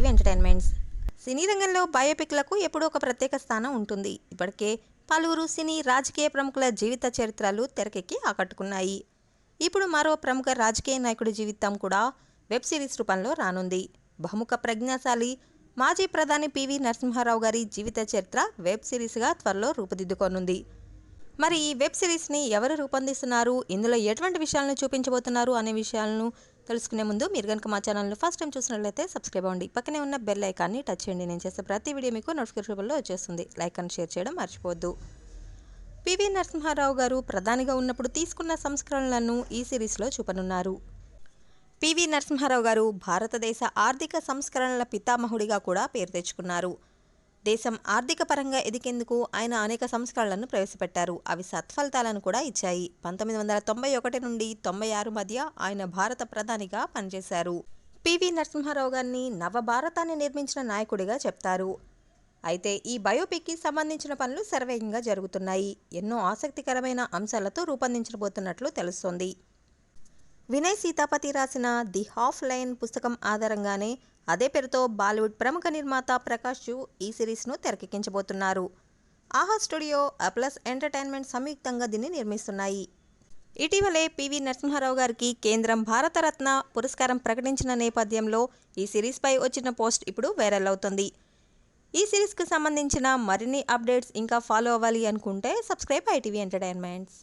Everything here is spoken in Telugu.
ఎంటర్టైన్మెంట్స్. సినీ రంగంలో బయోపిక్లకు ఎప్పుడూ ఒక ప్రత్యేక స్థానం ఉంటుంది. ఇప్పటికే పలువురు సినీ రాజకీయ ప్రముఖుల జీవిత చరిత్రలు తెరకెక్కి ఆకట్టుకున్నాయి. ఇప్పుడు మరో ప్రముఖ రాజకీయ నాయకుడి జీవితం కూడా వెబ్ సిరీస్ రూపంలో రానుంది. బహుముఖ ప్రజ్ఞాశాలి మాజీ ప్రధాని పివి నరసింహారావు గారి జీవిత చరిత్ర వెబ్ సిరీస్గా త్వరలో రూపుదిద్దుకోనుంది. మరి ఈ వెబ్ సిరీస్ని ఎవరు రూపొందిస్తున్నారు? ఇందులో ఎటువంటి విషయాలను చూపించబోతున్నారు? అనే విషయాలను తెలుసుకునే ముందు మీరు కనుక మా ఛానల్ని ఫస్ట్ టైం చూసినట్లయితే సబ్స్క్రైబ్ అవ్వండి. పక్కనే ఉన్న బెల్ ఐకాన్ని టచ్ చేయండి. నేను చేసే ప్రతి వీడియో మీకు నోటిఫికేషన్లో వచ్చేస్తుంది. లైక్ అండ్ షేర్ చేయడం మర్చిపోవద్దు. పివి నరసింహారావు గారు ప్రధానిగా ఉన్నప్పుడు తీసుకున్న సంస్కరణలను ఈ సిరీస్లో చూపనున్నారు. పివి నరసింహారావు గారు భారతదేశ ఆర్థిక సంస్కరణల పితామహుడిగా కూడా పేరు తెచ్చుకున్నారు. దేశం ఆర్థిక పరంగా ఎదిగేందుకు ఆయన అనేక సంస్కరణలను ప్రవేశపెట్టారు. అవి సత్ఫలితాలను కూడా ఇచ్చాయి. పంతొమ్మిది వందల తొంభై ఒకటి నుండి తొంభై ఆరు మధ్య ఆయన భారత ప్రధానిగా పనిచేశారు. పివి నరసింహారావు గారిని నవభారతాన్ని నిర్మించిన నాయకుడిగా చెప్తారు. అయితే ఈ బయోపిక్కి సంబంధించిన పనులు శరవేగంగా జరుగుతున్నాయి. ఎన్నో ఆసక్తికరమైన అంశాలతో రూపొందించబోతున్నట్లు తెలుస్తోంది. వినయ్ సీతాపతి రాసిన ది హాఫ్ లైన్ పుస్తకం ఆధారంగానే అదే పేరుతో బాలీవుడ్ ప్రముఖ నిర్మాత ప్రకాష్ ఈ సిరీస్ను తెరకెక్కించబోతున్నారు. ఆహా స్టూడియో అప్లస్ ఎంటర్టైన్మెంట్ సంయుక్తంగా దీన్ని నిర్మిస్తున్నాయి. ఇటీవలే పివి నరసింహారావు గారికి కేంద్రం భారతరత్న పురస్కారం ప్రకటించిన నేపథ్యంలో ఈ సిరీస్పై వచ్చిన పోస్ట్ ఇప్పుడు వైరల్ అవుతుంది. ఈ సిరీస్కు సంబంధించిన మరిన్ని అప్డేట్స్ ఇంకా ఫాలో అవ్వాలి అనుకుంటే సబ్స్క్రైబ్ ఐటీవీ ఎంటర్టైన్మెంట్స్.